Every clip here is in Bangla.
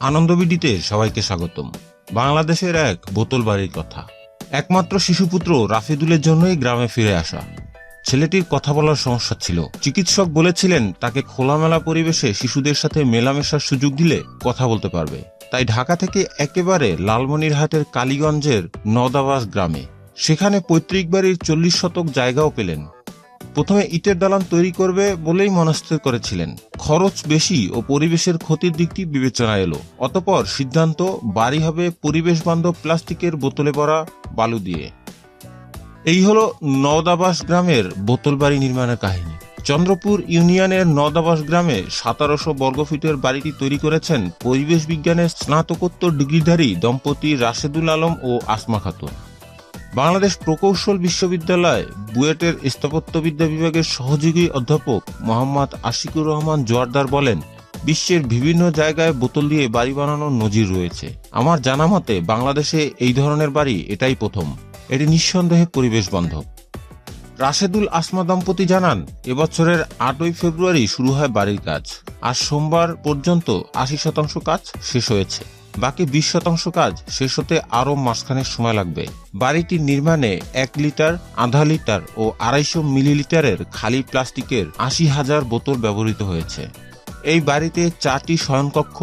আনন্দবিডিতে সবাইকে স্বাগতম। বাংলাদেশের এক বোতল বাড়ির কথা। একমাত্র শিশুপুত্র রাফিদুলের জন্যই গ্রামে ফিরে আসা। ছেলেটির কথা বলার সমস্যা ছিল। চিকিৎসক বলেছিলেন, তাকে খোলামেলা পরিবেশে শিশুদের সাথে মেলামেশার সুযোগ দিলে কথা বলতে পারবে। তাই ঢাকা থেকে একেবারে লালমনিরহাটের কালীগঞ্জের নদাবাস গ্রামে। সেখানে পৈতৃক বাড়ির চল্লিশ শতক জায়গাও পেলেন। প্রথমে ইটের দালান তৈরি করবে বলেই মনস্থির করেছিলেন। খরচ বেশি ও পরিবেশের ক্ষতির দিকটি বিবেচনা এলো। অতপর সিদ্ধান্ত, বাড়ি হবে পরিবেশ বান্ধব প্লাস্টিকের বোতলে ভরা বালু দিয়ে। এই হলো নওদাবাস গ্রামের বোতল বাড়ি নির্মাণের কাহিনী। চন্দ্রপুর ইউনিয়নের নদাবাস গ্রামে সতেরোশো বর্গফিটের বাড়িটি তৈরি করেছেন পরিবেশ বিজ্ঞানের স্নাতকোত্তর ডিগ্রিধারী দম্পতি রাশেদুল আলম ও আসমা খাতুন। বাংলাদেশ প্রকৌশল বিশ্ববিদ্যালয় বুয়েটের স্থাপত্যবিদ্যা বিভাগের সহযোগী অধ্যাপক মোহাম্মদ আশিকুর রহমান জোয়ারদার বলেন, বিশ্বের বিভিন্ন জায়গায় বোতল দিয়ে বাড়ি বানানোর নজির রয়েছে। আমার জানা মতে, বাংলাদেশে এই ধরনের বাড়ি এটাই প্রথম। এটি নিঃসন্দেহে পরিবেশ বান্ধব। রাশেদুল আসমা দম্পতি জানান, এবছরের আটই ফেব্রুয়ারি শুরু হয় বাড়ির কাজ। আজ সোমবার পর্যন্ত আশি শতাংশ কাজ শেষ হয়েছে। বাকি বিশ শতাংশ কাজ শেষ হতে আরও মাসখানেক সময় লাগবে। বাড়িটির নির্মাণে এক লিটার, আধা লিটার ও আড়াইশো মিলিলিটারের খালি প্লাস্টিকের আশি হাজার বোতল ব্যবহৃত হয়েছে। এই বাড়িতে চারটি শয়নকক্ষ,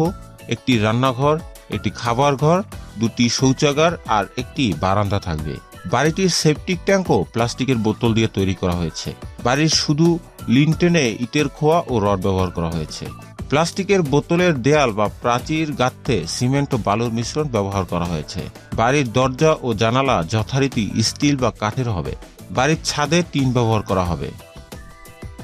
একটি রান্নাঘর, একটি খাবার ঘর, দুটি শৌচাগার আর একটি বারান্দা থাকবে। বাড়িটির সেপটিক ট্যাঙ্কও প্লাস্টিকের বোতল দিয়ে তৈরি করা হয়েছে। বাড়ির শুধু লিনটেনে ইটের খোয়া ও রড ব্যবহার করা হয়েছে। প্লাস্টিকের বোতলের দেয়াল বা প্রাচীর গাঁথতে সিমেন্ট ও বালুর মিশ্রণ ব্যবহার করা হয়েছে। বাড়ির দরজা ও জানালা যথারীতি স্টিল বা কাঠের হবে। বাড়ির ছাদে টিন ব্যবহার করা হবে।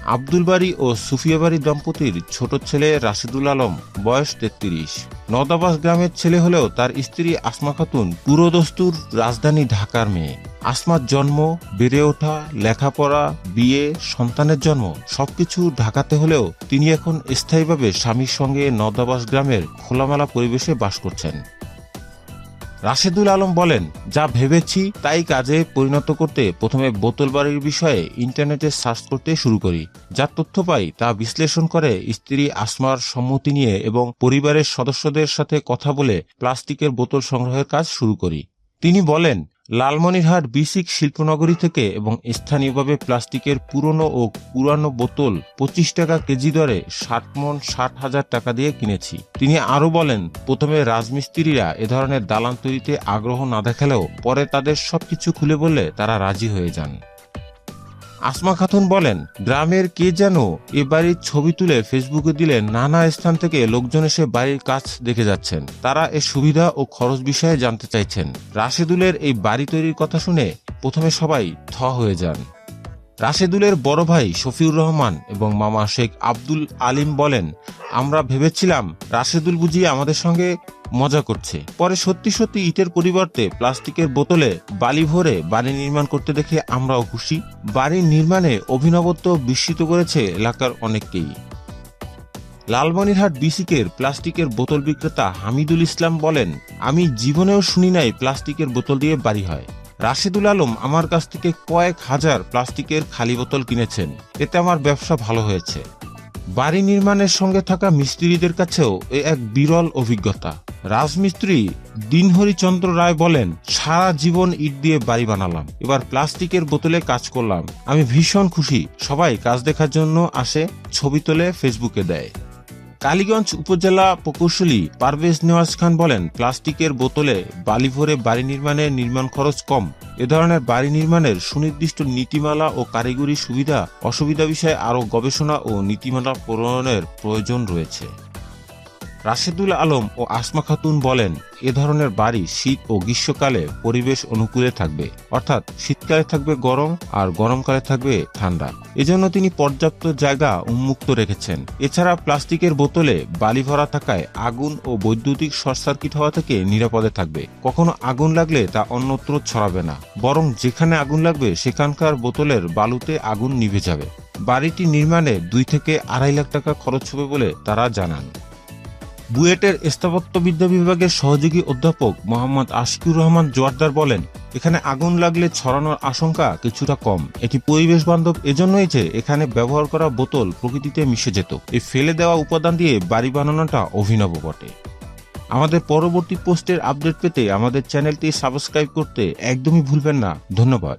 আব্দুল বাড়ি ও সুফিয়া বাড়ি দম্পতির ছোট ছেলে রাশিদুল আলম, বয়স তেত্রিশ। নদাবাস গ্রামের ছেলে হলেও তার স্ত্রী আসমা খাতুন পুরোদস্তুর রাজধানী ঢাকার মেয়ে। আসমার জন্ম, বেড়ে ওঠা, লেখাপড়া, বিয়ে, সন্তানের জন্ম, সবকিছু ঢাকাতে হলেও তিনি এখন স্থায়ীভাবে স্বামীর সঙ্গে নদাবাস গ্রামের খোলামেলা পরিবেশে বাস করছেন। রাশেদুল আলম বলেন, যা ভেবেছি তাই কাজে পরিণত করতে প্রথমে বোতল বাড়ির বিষয়ে ইন্টারনেটে সার্চ করতে শুরু করি। যা তথ্য পাই তা বিশ্লেষণ করে স্ত্রী আসমার সম্মতি নিয়ে এবং পরিবারের সদস্যদের সাথে কথা বলে প্লাস্টিকের বোতল সংগ্রহের কাজ শুরু করি। তিনি বলেন লালমনিরহাট বিসিক শিল্পনগরী থেকে এবং স্থানীয়ভাবে প্লাস্টিকের পুরনো ও পুরানো বোতল পঁচিশ টাকা কেজি দরে ষাট মন ষাট হাজার টাকা দিয়ে কিনেছি। তিনি আরও বলেন, প্রথমে রাজমিস্ত্রিরা এ ধরনের দালান তৈরিতে আগ্রহ না দেখালেও পরে তাদের সবকিছু খুলে বললে তারা রাজি হয়ে যান। আসমা খাতুন বলেন, গ্রামের কে যেন এ বাড়ির ছবি তুলে ফেসবুকে দিলে নানা স্থান থেকে লোকজন এসে বাড়ির কাজ দেখে যাচ্ছেন। তারা এর সুবিধা ও খরচ বিষয়ে জানতে চাইছেন। রাশেদুলের এই বাড়ি তৈরির কথা শুনে প্রথমে সবাই থ হয়ে যান। রাশেদুলের বড় ভাই শফিউর রহমান এবং মামা শেখ আব্দুল আলিম বলেন, আমরা ভেবেছিলাম রাশেদুল বুঝি আমাদের সঙ্গে মজা করছে। পরে সত্যি সত্যি ইটের পরিবর্তে প্লাস্টিকের বোতলে বালি ভরে বাড়ি নির্মাণ করতে দেখে আমরাও খুশি। বাড়ির নির্মাণে অভিনবত্ব বিস্মিত করেছে এলাকার অনেককেই। লালমনিরহাট বিসিকের প্লাস্টিকের বোতল বিক্রেতা হামিদুল ইসলাম বলেন, আমি জীবনেও শুনি নাই প্লাস্টিকের বোতল দিয়ে বাড়ি হয়। রাশেদুল আলম আমার কাছ থেকে কয়েক হাজার প্লাস্টিকের খালি বোতল কিনেছেন। এতে আমার ব্যবসা ভালো হয়েছে। বাড়ি নির্মাণের সঙ্গে থাকা মিস্ত্রিদের কাছেও এ এক বিরল অভিজ্ঞতা। রাজমিস্ত্রি দিনহরিচন্দ্র রায় বলেন, সারা জীবন ইট দিয়ে বাড়ি বানালাম। এবার প্লাস্টিকের বোতলে কাজ করলাম। আমি ভীষণ খুশি। সবাই কাজ দেখার জন্য আসে, ছবি তোলে, ফেসবুকে দেয়। কালীগঞ্জ উপজেলা প্রকৌশলী পারভেজ নেওয়াজ খান বলেন, প্লাস্টিকের বোতলে বালি ভরে বাড়ি নির্মাণে নির্মাণ খরচ কম। এ ধরনের বাড়ি নির্মাণের সুনির্দিষ্ট নীতিমালা ও কারিগরি সুবিধা অসুবিধা বিষয়ে আরও গবেষণা ও নীতিমালা প্রণয়নের প্রয়োজন রয়েছে। রাশেদুল আলম ও আসমা খাতুন বলেন, এ ধরনের বাড়ি শীত ও গ্রীষ্মকালে পরিবেশ অনুকূলে থাকবে। অর্থাৎ শীতকালে থাকবে গরম আর গরমকালে থাকবে ঠান্ডা। এজন্য তিনি পর্যাপ্ত জায়গা উন্মুক্ত রেখেছেন। এছাড়া প্লাস্টিকের বোতলে বালি ভরা থাকায় আগুন ও বৈদ্যুতিক শর্ট সার্কিট হওয়া থেকে নিরাপদে থাকবে। কখনো আগুন লাগলে তা অন্যত্র ছড়াবে না, বরং যেখানে আগুন লাগবে সেখানকার বোতলের বালুতে আগুন নিভে যাবে। বাড়িটি নির্মাণে দুই থেকে আড়াই লাখ টাকা খরচ হবে বলে তারা জানান। বুয়েটের স্থাপত্যবিদ্যা বিভাগের সহযোগী অধ্যাপক মোহাম্মদ আশিকুর রহমান জোয়ারদার বলেন, এখানে আগুন লাগলে ছড়ানোর আশঙ্কা কিছুটা কম। এটি পরিবেশ বান্ধব, এজন্যই যে এখানে ব্যবহার করা বোতল প্রকৃতিতে মিশে যেত। এই ফেলে দেওয়া উপাদান দিয়ে বাড়ি বানানোটা অভিনব বটে। আমাদের পরবর্তী পোস্টের আপডেট পেতে আমাদের চ্যানেলটি সাবস্ক্রাইব করতে একদমই ভুলবেন না। ধন্যবাদ।